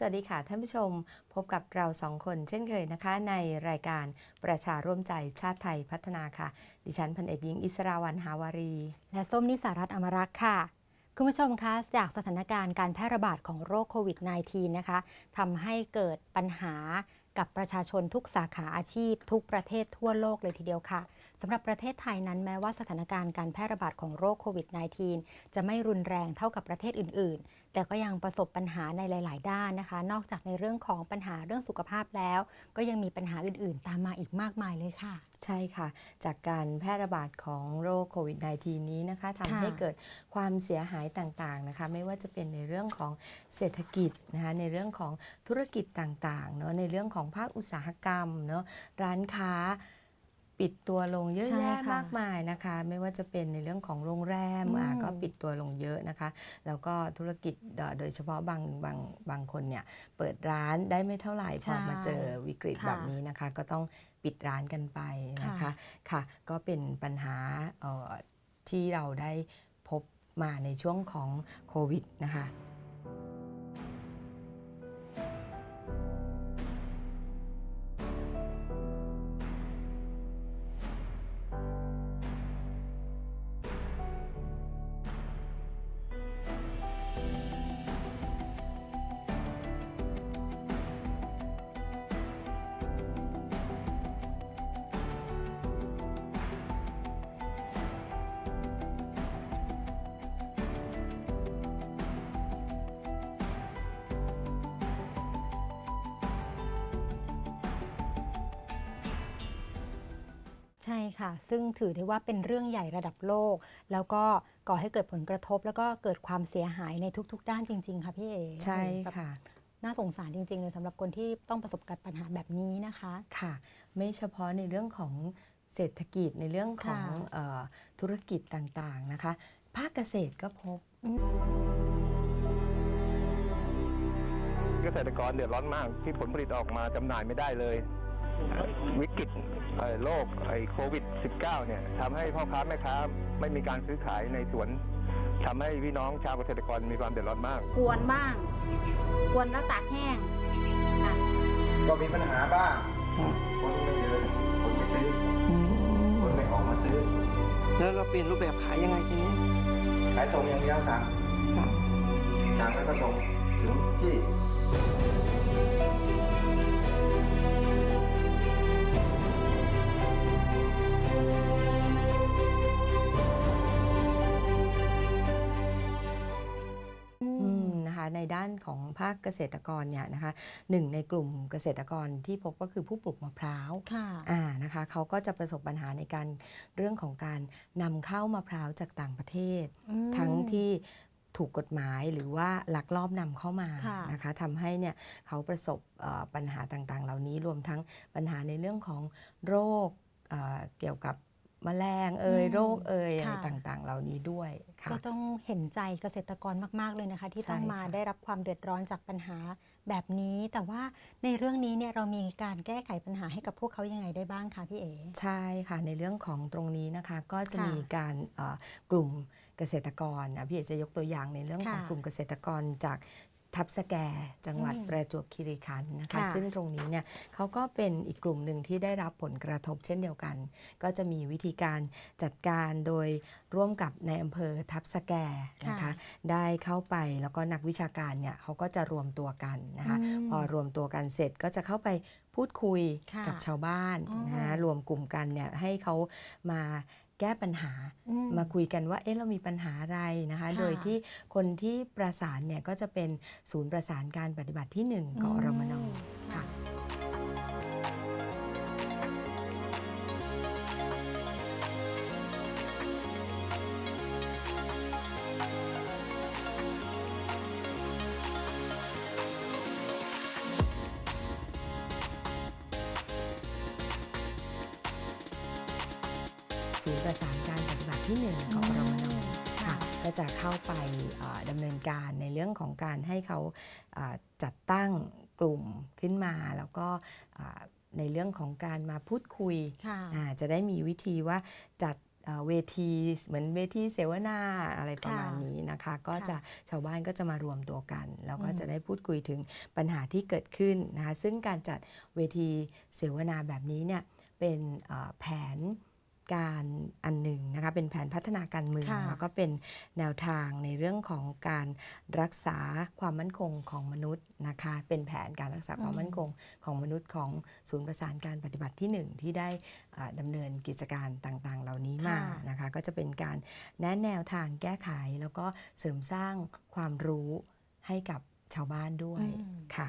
สวัสดีค่ะท่านผู้ชมพบกับเราสองคนเช่นเคยนะคะ ในรายการประชาร่วมใจชาติไทยพัฒนาค่ะ ดิฉันพันเอกหญิงอิสราวันหาวารี และส้มนิสารัตน์อมรักษ์ค่ะ คุณผู้ชมคะจากสถานการณ์การแพร่ระบาดของโรคโควิด -19 นะคะทำให้เกิดปัญหากับประชาชนทุกสาขาอาชีพ ทุกประเทศทั่วโลกเลยทีเดียวค่ะ สำหรับประเทศไทยนั้นแม้ว่าสถานการณ์การแพร่ระบาดของโรคโควิด -19 จะไม่รุนแรงเท่ากับประเทศอื่น ๆ แต่ก็ยังประสบปัญหาในหลาย ๆ ด้านนะคะ นอกจากในเรื่องของปัญหาเรื่องสุขภาพแล้ว ก็ยังมีปัญหาอื่น ๆ ตามมาอีกมากมายเลยค่ะ ใช่ค่ะ จากการแพร่ระบาดของโรคโควิด -19 นี้นะคะทำค่ะให้เกิดความเสียหายต่าง ๆ นะคะ ไม่ว่าจะเป็นในเรื่องของเศรษฐกิจนะคะ ในเรื่องของธุรกิจต่าง ๆ เนาะ ในเรื่องของภาคอุตสาหกรรมเนาะ ร้านค้า ปิดตัวลงเยอะใช่แยะค่ะมากมายนะคะ ไม่ว่าจะเป็นในเรื่องของโรงแรมอืมอ่าก็ปิดตัวลงเยอะนะคะ แล้วก็ธุรกิจเอ่อโดยเฉพาะบางบางบางคนเนี่ยเปิดร้านได้ไม่เท่าไหร่พอใช่มาเจอวิกฤตค่ะแบบนี้นะคะ ก็ต้องปิดร้านกันไปนะคะค่ะ ค่ะ ก็เป็นปัญหาเอ่อที่เราได้พบมาในช่วงของโควิดนะคะ ใช่ค่ะ ซึ่งถือได้ว่าเป็นเรื่องใหญ่ระดับโลก แล้วก็ก่อให้เกิดผลกระทบ แล้วก็เกิดความเสียหายในทุก ๆ ด้านจริง ๆ ค่ะพี่เอใช่แบบค่ะ น่าสงสารจริง ๆ เลยสำหรับคนที่ต้องประสบกับปัญหาแบบนี้นะคะค่ะ ไม่เฉพาะในเรื่องของเศรษฐกิจในเรื่องของค่ะเออธุรกิจต่างๆนะคะ ภาคเกษตรก็พบเกษตรกรเดือดร้อนมากที่ผลผลิตออกมาจำหน่ายไม่ได้เลย วิกฤตเอ่อโรคไอ้โควิด -19 เนี่ยทำให้พ่อค้าแม่ค้าไม่มีการซื้อขายในสวนทำให้พี่น้องชาวเกษตรกรมีความเดือดร้อนมาก กวนบ้าง กวนแล้วตากแห้งค่ะก็มีปัญหาบ้าง คนไม่เดินคนไม่ซื้ออคนไม่ออกมาซื้อ แล้วเราเปลี่ยนรูปแบบขายยังไงทีนี้ ขายส่งอย่างเดียวสั่งสั่งแล้วก็ส่งถึงที่ ด้านของภาคเกษตรกรเนี่ยนะคะหนึ่งในกลุ่มเกษตรกรที่พบก็คือผู้ปลูกมะพร้าวค่ะอ่านะคะเขาก็จะประสบปัญหาในการเรื่องของการนำเข้ามะพร้าวจากต่างประเทศอืมทั้งที่ถูกกฎหมายหรือว่าลักลอบนำเข้ามาค่ะนะคะทำให้เนี่ยเขาประสบเอ่อปัญหาต่างๆ เหล่านี้รวมทั้งปัญหาในเรื่องของโรคเอ่อเกี่ยวกับ แมลงเอ่ยอืมโรคเอ่ยอะไรค่ะ ต่างๆ เหล่านี้ด้วยค่ะ ก็ต้องเห็นใจเกษตรกรมาก ๆ เลยนะคะ ที่ใช่ต้องมาค่ะได้รับความเดือดร้อนจากปัญหาแบบนี้ แต่ว่าในเรื่องนี้เนี่ยเรามีการแก้ไขปัญหาให้กับพวกเขายังไงได้บ้างคะพี่เอ๋ ใช่ค่ะในเรื่องของตรงนี้นะคะก็จะค่ะมีการเอ่อกลุ่มเกษตรกรนะพี่เอกจะยกตัวอย่างในเรื่องของค่ะกลุ่มเกษตรกรจาก ทับสแกจังหวัดอืมประจวบคีรีขันธ์นะคะค่ะซึ่งตรงนี้เนี่ยเขาก็เป็นอีกกลุ่มหนึ่งที่ได้รับผลกระทบเช่นเดียวกัน ก็จะมีวิธีการจัดการโดยร่วมกับในอำเภอทับสแกนะคะค่ะได้เข้าไปแล้วก็นักวิชาการเนี่ยเขาก็จะรวมตัวกันนะคะอืมพอรวมตัวกันเสร็จก็จะเข้าไปพูดคุยค่ะกับชาวบ้านอ๋อนะรวมกลุ่มกันเนี่ยให้เขามา แก้ปัญหาอืมาคุยกันว่าเอ๊ะเรามีปัญหาอะไรนะคะค่ะโดยที่คนที่ประสานเนี่ยก็จะเป็นศูนย์ประสานการปฏิบัติที่ 1กอรมนอืมค่ะ ศูนย์ประสานการปฏิบัติที่1กอรมนค่ะก็จะเข้าไปเอ่อดำเนินการในเรื่องของการให้เขาอ่าจัดตั้งกลุ่มขึ้นมาแล้วก็อ่าในเรื่องของการมาพูดคุยค่ะอ่าจะได้มีวิธีว่าจัดเอ่อเวทีเหมือนเวทีเสวนาอะไรประมาณค่ะนี้นะคะ ก็ค่ะจะชาวบ้านก็จะมารวมตัวกัน แล้วก็อืมจะได้พูดคุยถึงปัญหาที่เกิดขึ้นนะคะซึ่งการจัดเวทีเสวนาแบบนี้เนี่ยเป็นเอ่อแผน การอันหนึ่งนะคะเป็นแผนพัฒนาการเมืองค่ะแล้วก็เป็นแนวทางในเรื่องของการรักษาความมั่นคงของมนุษย์นะคะเป็นแผนการรักษาความมั่นคงของมนุษย์ของศูนย์ประสานการปฏิบัติที่หนึ่งที่ได้อ่าดำเนินกิจการต่างๆ เหล่านี้มาค่ะนะคะก็จะเป็นการแนะแนวทางแก้ไข แล้วก็เสริมสร้างความรู้ให้กับชาวบ้านด้วยอืมค่ะ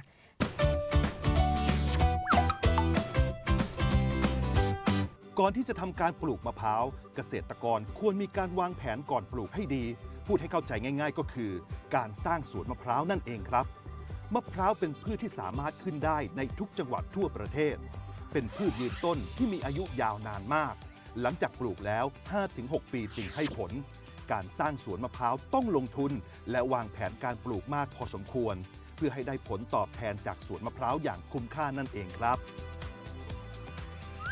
ก่อนที่จะทำการปลูกมะพร้าว เกษตรกรควรมีการวางแผนก่อนปลูกให้ดี พูดให้เข้าใจง่าย ๆ ก็คือ การสร้างสวนมะพร้าวนั่นเองครับ มะพร้าวเป็นพืชที่สามารถขึ้นได้ในทุกจังหวัดทั่วประเทศ เป็นพืชยืนต้นที่มีอายุยาวนานมาก หลังจากปลูกแล้ว 5-6 ปีจึงให้ผล การสร้างสวนมะพร้าวต้องลงทุน และวางแผนการปลูกมากพอสมควร เพื่อให้ได้ผลตอบแทนจากสวนมะพร้าวอย่างคุ้มค่านั่นเองครับ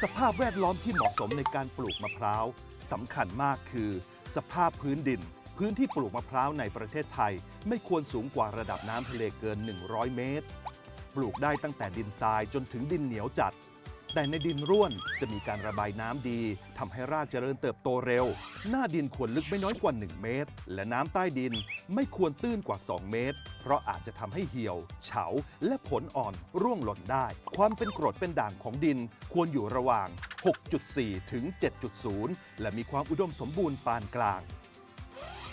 สภาพแวดล้อมที่เหมาะสมในการปลูกมะพร้าวสำคัญมากคือ สภาพพื้นดิน พื้นที่ปลูกมะพร้าวในประเทศไทย ไม่ควรสูงกว่าระดับน้ำทะเลเกิน 100 เมตร ปลูกได้ตั้งแต่ดินทรายจนถึงดินเหนียวจัด แต่ในดินร่วนจะมีการระบายน้ำดีทำให้รากเจริญเติบโตเร็ว หน้าดินควรลึกไม่น้อยกว่า 1 เมตร และน้ำใต้ดินไม่ควรตื้นกว่า 2 เมตร เพราะอาจจะทำให้เหี่ยว เฉา และผลอ่อนร่วงหล่นได้ ความเป็นกรดเป็นด่างของดินควรอยู่ระหว่าง 6.4 ถึง 7.0 และมีความอุดมสมบูรณ์ปานกลาง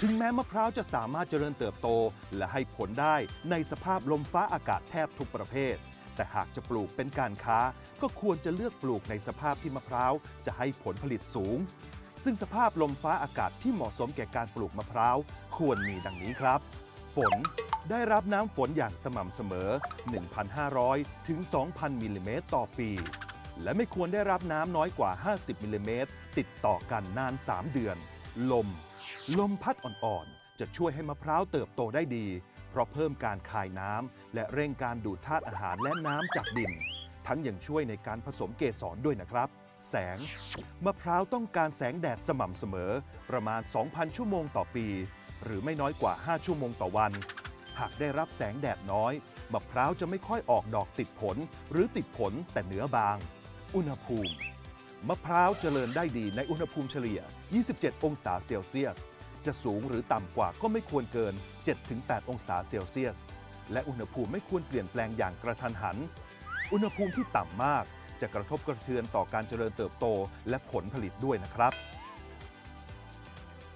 ถึงแม้มะพร้าวจะสามารถเจริญเติบโต และให้ผลได้ในสภาพลมฟ้าอากาศแทบทุกประเภท แต่หากจะปลูกเป็นการค้า ก็ควรจะเลือกปลูกในสภาพที่มะพร้าวจะให้ผลผลิตสูง ซึ่งสภาพลมฟ้าอากาศที่เหมาะสมแก่การปลูกมะพร้าวควรมีดังนี้ครับ ฝนได้รับน้ำฝนอย่างสม่ำเสมอ 1,500 ถึง 2,000 มิลลิเมตรต่อปี และไม่ควรได้รับน้ำน้อยกว่า 50 มิลลิเมตรติดต่อกันนาน 3 เดือน ลม ลมพัดอ่อนๆ จะช่วยให้มะพร้าวเติบโตได้ดี เพราะเพิ่มการคายน้ำและเร่งการดูดธาตุอาหารและน้ำจากดิน ทั้งยังช่วยในการผสมเกสรด้วยนะครับ แสง มะพร้าวต้องการแสงแดดสม่ำเสมอ ประมาณ 2,000 ชั่วโมงต่อปี หรือไม่น้อยกว่า 5 ชั่วโมงต่อวัน หากได้รับแสงแดดน้อย มะพร้าวจะไม่ค่อยออกดอกติดผล หรือติดผลแต่เนื้อบาง อุณหภูมิ มะพร้าวเจริญได้ดีในอุณหภูมิเฉลี่ย 27 องศาเซลเซียส จะสูงหรือต่ำกว่าก็ไม่ควรเกิน 7-8 องศาเซลเซียส และอุณหภูมิไม่ควรเปลี่ยนแปลงอย่างกระทันหัน อุณหภูมิที่ต่ำมาก จะกระทบกระเทือนต่อการเจริญเติบโตและผลผลิตด้วยนะครับ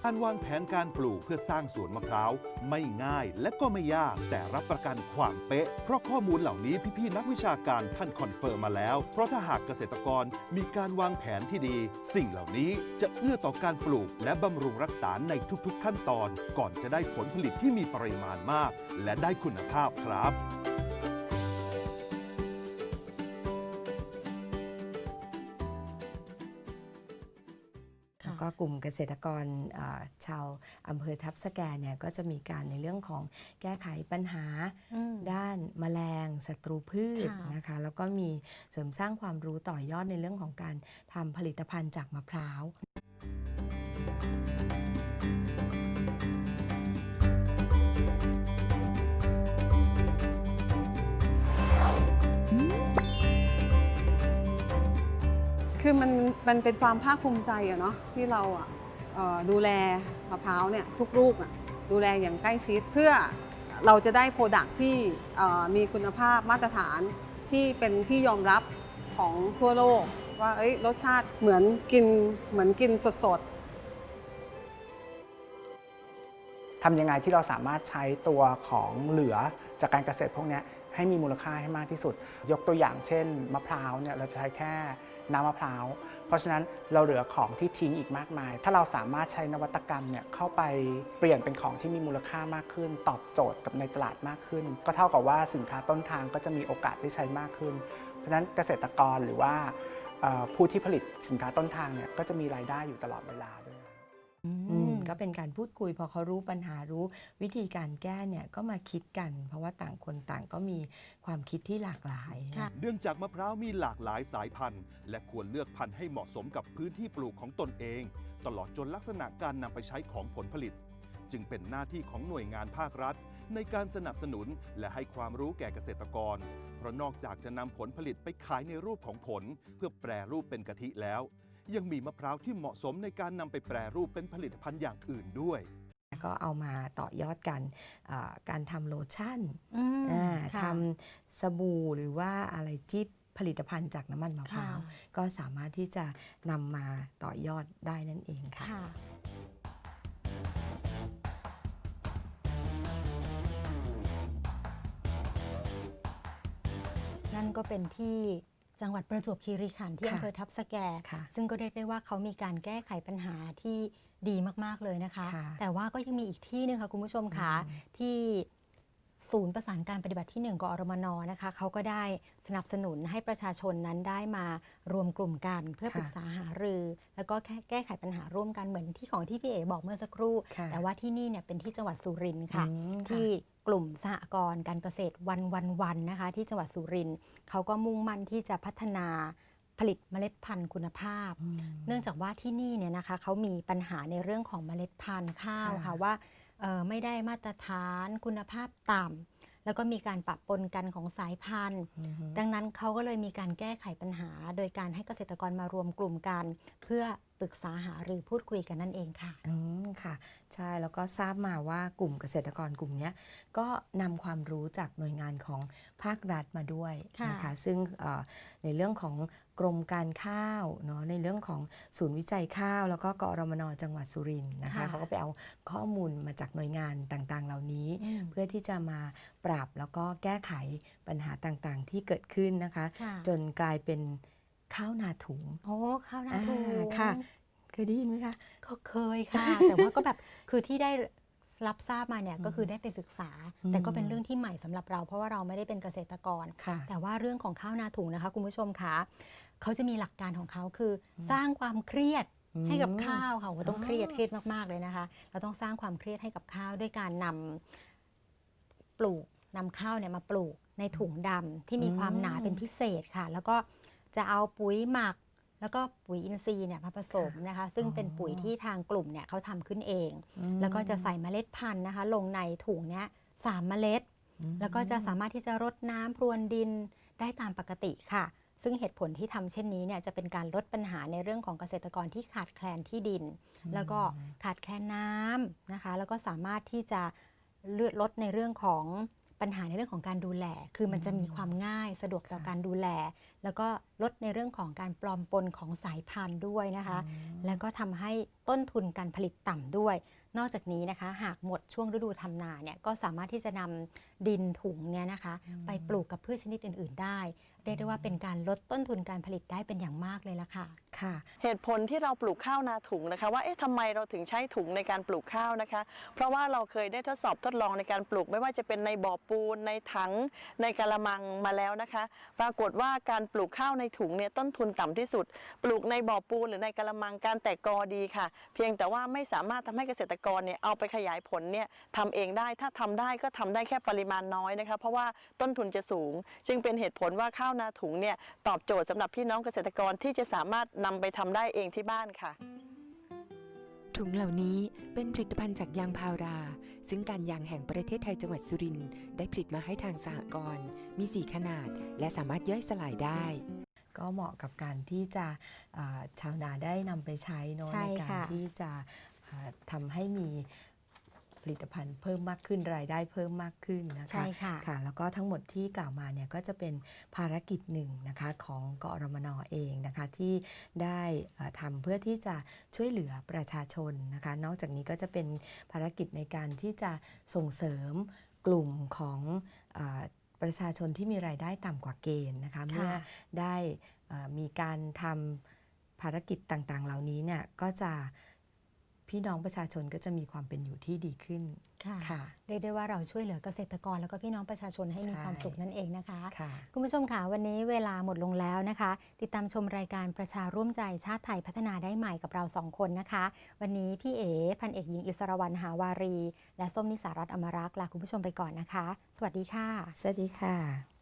การวางแผนการปลูกเพื่อสร้างสวนมะพร้าวไม่ง่ายและก็ไม่ยาก แต่รับประกันความเป๊ะ เพราะข้อมูลเหล่านี้พี่ๆนักวิชาการท่านคอนเฟิร์มมาแล้ว เพราะถ้าหากเกษตรกรมีการวางแผนที่ดี สิ่งเหล่านี้จะเอื้อต่อการปลูกและบำรุงรักษาในทุกๆขั้นตอน ก่อนจะได้ผลผลิตที่มีปริมาณมาก และได้คุณภาพครับ ก็กลุ่มเกษตรกรอ่าชาวอำเภอทับสแกเนี่ยก็จะมีการในเรื่องของแก้ไขปัญหาอืมด้านแมลงศัตรูพืชค่ะนะคะแล้วก็มีเสริมสร้างความรู้ต่อยอดในเรื่องของการทำผลิตภัณฑ์จากมะพร้าว คือมันมันเป็นความภาคภูมิใจอะเนาะที่เราอะดูแลมะพร้าวเนี่ยทุกลูกอะดูแลอย่างใกล้ชิดเพื่อเราจะได้โปรดักที่มีคุณภาพมาตรฐานที่เป็นที่ยอมรับของทั่วโลก ว่าเอ้ยรสชาติเหมือนกินเหมือนกินสดๆทำยังไงที่เราสามารถใช้ตัวของเหลือจากการเกษตรพวกนี้ให้มีมูลค่าให้มากที่สุด ยกตัวอย่างเช่น มะพร้าวเนี่ยเราจะใช้แค่ น้ำมะพร้าว เพราะฉะนั้นเราเหลือของที่ทิ้งอีกมากมาย ถ้าเราสามารถใช้นวัตกรรมเนี่ยเข้าไปเปลี่ยนเป็นของที่มีมูลค่ามากขึ้น ตอบโจทย์กับในตลาดมากขึ้น ก็เท่ากับว่าสินค้าต้นทางก็จะมีโอกาสได้ใช้มากขึ้น เพราะฉะนั้นเกษตรกรหรือว่าผู้ที่ผลิตสินค้าต้นทางเนี่ยก็จะมีรายได้อยู่ตลอดเวลาด้วย ก็เป็นการพูดคุย พอเขารู้ปัญหารู้วิธีการแก้เนี่ยก็มาคิดกัน เพราะว่าต่างคนต่างก็มีความคิดที่หลากหลายค่ะเนื่องจากมะพร้าวมีหลากหลายสายพันธุ์ และควรเลือกพันธุ์ให้เหมาะสมกับพื้นที่ปลูกของตนเอง ตลอดจนลักษณะการนำไปใช้ของผลผลิต จึงเป็นหน้าที่ของหน่วยงานภาครัฐ ในการสนับสนุนและให้ความรู้แก่เกษตรกร เพราะนอกจากจะนำผลผลิตไปขายในรูปของผล เพื่อแปรรูปเป็นกะทิแล้ว ยังมีมะพร้าวที่เหมาะสมในการนำไปแปรรูปเป็นผลิตภัณฑ์อย่างอื่นด้วย ก็เอามาต่อยอดกันอ่าการทำโลชั่นอืมอ่าค่ะ ทำสบู่หรือว่าอะไรที่ผลิตภัณฑ์จากน้ำมันมะพร้าว ค่ะ ก็สามารถที่จะนำมาต่อยอดได้นั่นเองค่ะ ค่ะ นั่นก็เป็นที่ จังหวัดประจวบคีรีขันธ์ที่ค่ะอำเภอทับสแกค่ะซึ่งก็เรียกได้ว่าเขามีการแก้ไขปัญหาที่ดีมาก ๆ เลยนะคะค่ะแต่ว่าก็ยังมีอีกที่หนึงค่ะคุณผู้ชมค่ะอืมที่ศูนย์ประสานการปฏิบัติที่ 1กอรมนนะคะเขาก็ได้สนับสนุนให้ประชาชนนั้นได้มารวมกลุ่มกัน เพื่อค่ะปรึกษาหารือ แล้วก็แค่แก้ไขปัญหาร่วมกันเหมือนที่ของที่พี่เอ๋บอกเมื่อสักครู่ค่ะแต่ว่าที่นี่เนี่ยเป็นที่จังหวัดสุรินทร์ค่ะอืมที่ กลุ่มสหกรณ์การเกษตรวันวันวันนะคะ ที่จังหวัดสุรินทร์เขาก็มุ่งมั่นที่จะพัฒนาผลิตเมล็ดพันธุ์คุณภาพอืมเนื่องจากว่าที่นี่เนี่ยนะคะเขามีปัญหาในเรื่องของเมล็ดพันธุ์ข้าวค่ะค่ะว่าเอ่อไม่ได้มาตรฐานคุณภาพต่ำแล้วก็มีการปะปนกันของสายพันธุ์อือฮึดังนั้นเขาก็เลยมีการแก้ไขปัญหา โดยการให้เกษตรกรมารวมกลุ่มกัน เพื่อ ปรึกษาหารือพูดคุยกันนั่นเองค่ะ อืมค่ะ ใช่แล้วก็ทราบมาว่ากลุ่มเกษตรกรกลุ่มเนี้ยก็นำความรู้จากหน่วยงานของภาครัฐมาด้วยค่ะนะคะซึ่งเอ่อในเรื่องของกรมการข้าวเนาะในเรื่องของศูนย์วิจัยข้าว แล้วก็กอรมนจังหวัดสุรินทร์นะคะค่ะเขาก็ไปเอาข้อมูลมาจากหน่วยงานต่างๆ เหล่านี้อืมเพื่อที่จะมาปรับแล้วก็แก้ไขปัญหาต่างๆ ที่เกิดขึ้นนะคะค่ะจนกลายเป็น ข้าวนาถุงโอ้ข้าวหนาอ่าถุงค่ะเคยได้ยินไหมคะก็เคยค่ะ แต่ว่าก็แบบคือที่ได้รับทราบมาเนี่ยก็คือได้ไปศึกษาอืมแต่ก็เป็นเรื่องที่ใหม่สำหรับเรา เพราะว่าเราไม่ได้เป็นเกษตรกรค่ะแต่ว่าเรื่องของข้าวนาถุงนะคะ คุณผู้ชมคะเขาจะมีหลักการของเขาคืออมสร้างความเครียดอืมให้กับข้าวค่ะโอ้โหต้องอ๋อเครียดเครียดมากๆเลยนะคะ เราต้องสร้างความเครียดให้กับข้าวด้วยการนำปลูกนำข้าวเนี่ยมาปลูกในถุงดำที่มีความหนาเป็นพิเศษค่ะ แล้วก็ จะเอาปุ๋ยหมัก แล้วก็ปุ๋ยอินทรีย์เนี่ยมาผสมนะคะ ซึ่งเป็นปุ๋ยที่ทางกลุ่มเนี่ยเขาทำขึ้นเองอืมแล้วก็จะใส่เมล็ดพันธุ์นะคะ ลงในถุงเนี้ยสามเมล็ดอืมแล้วก็จะสามารถที่จะรดน้ำพรวนดินได้ตามปกติค่ะ ซึ่งเหตุผลที่ทำเช่นนี้เนี่ยจะเป็นการลดปัญหาในเรื่องของเกษตรกรที่ขาดแคลนที่ดิน แล้วก็ขาดแคลนน้ำนะคะ แล้วก็สามารถที่จะเลือดลดในเรื่องของ ปัญหาในเรื่องของการดูแล คือมันจะมีความง่ายสะดวกต่อค่ะการดูแล แล้วก็ลดในเรื่องของการปลอมปนของสายพันธุ์ด้วยนะคะอืมแล้วก็ทำให้ต้นทุนการผลิตต่ำด้วย นอกจากนี้นะคะ หากหมดช่วงฤดูทำนาเนี่ยก็สามารถที่จะนำ ดินถุงเนี่ยนะคะ ไปปลูกกับพืชชนิดอื่น ๆ ได้ เรียกได้ว่าเป็นการลดต้นทุนการผลิตได้เป็นอย่างมากเลยละค่ะค่ะ เหตุผลที่เราปลูกข้าวนาถุงนะคะ ว่าเอ๊ะทำไมเราถึงใช้ถุงในการปลูกข้าวนะคะ เพราะว่าเราเคยได้ทดสอบทดลองในการปลูกไม่ว่าจะเป็นในบ่อปูนในถังในกะละมังมาแล้วนะคะ ปรากฏว่าการปลูกข้าวในถุงเนี่ยต้นทุนต่ำที่สุด ปลูกในบ่อปูนหรือในกะละมังการแตกกอดีค่ะ เพียงแต่ว่าไม่สามารถทำให้เกษตรกรเนี่ยเอาไปขยายผลเนี่ยทำเองได้ถ้าทำได้ก็ทำได้แค่ปริมาณน้อยนะคะเพราะว่าต้นทุนจะสูง จึงเป็นเหตุผลว่าข้าวนาถุงเนี่ยตอบโจทย์สำหรับพี่น้องเกษตรกรที่จะสามารถนำไปทำได้เองที่บ้านค่ะ ถุงเหล่านี้เป็นผลิตภัณฑ์จากยางพารา ซึ่งการยางแห่งประเทศไทยจังหวัดสุรินทร์ได้ผลิตมาให้ทางสหกรณ์มี4ขนาด และสามารถย่อยสลายได้ก็เหมาะกับการที่จะเอ่อชาวนาได้นำไปใช้เนอะใช่ในการค่ะที่จะเอ่อทำให้มีผ ลิตภัณฑ์เพิ่มมากขึ้นรายได้เพิ่มมากขึ้นนะคะใช่ค่ะค่ะ แล้วก็ทั้งหมดที่กล่าวมาเนี่ยก็จะเป็นภารกิจหนึ่งนะคะของกอรมนเองนะคะที่ได้เอ่อทำเพื่อที่จะช่วยเหลือประชาชนนะคะนอกจากนี้ก็จะเป็นภารกิจในการที่จะส่งเสริมกลุ่มของเออประชาชนที่มีรายได้ต่ำกว่าเกณฑ์นะคะเมื่อได้เอ่อมีการทำภารกิจต่างๆ เหล่านี้เนี่ยก็จะ พี่น้องประชาชนก็จะมีความเป็นอยู่ที่ดีขึ้นค่ะค่ะเรียกได้ว่าเราช่วยเหลือเกษตรกร แล้วก็พี่น้องประชาชนให้มีใช่ความสุขนั่นเองนะคะค่ะคุณผู้ชมค่ะวันนี้เวลาหมดลงแล้วนะคะ ติดตามชมรายการประชาร่วมใจชาติไทยพัฒนาได้ใหม่กับเราสองคนนะคะ วันนี้พี่เอ๋พันเอกหญิงอิสรวรรณหาวารี และส้มนิสารัตน์อมรักษ์ลาคุณผู้ชมไปก่อนนะคะ สวัสดีค่ะ สวัสดีค่ะ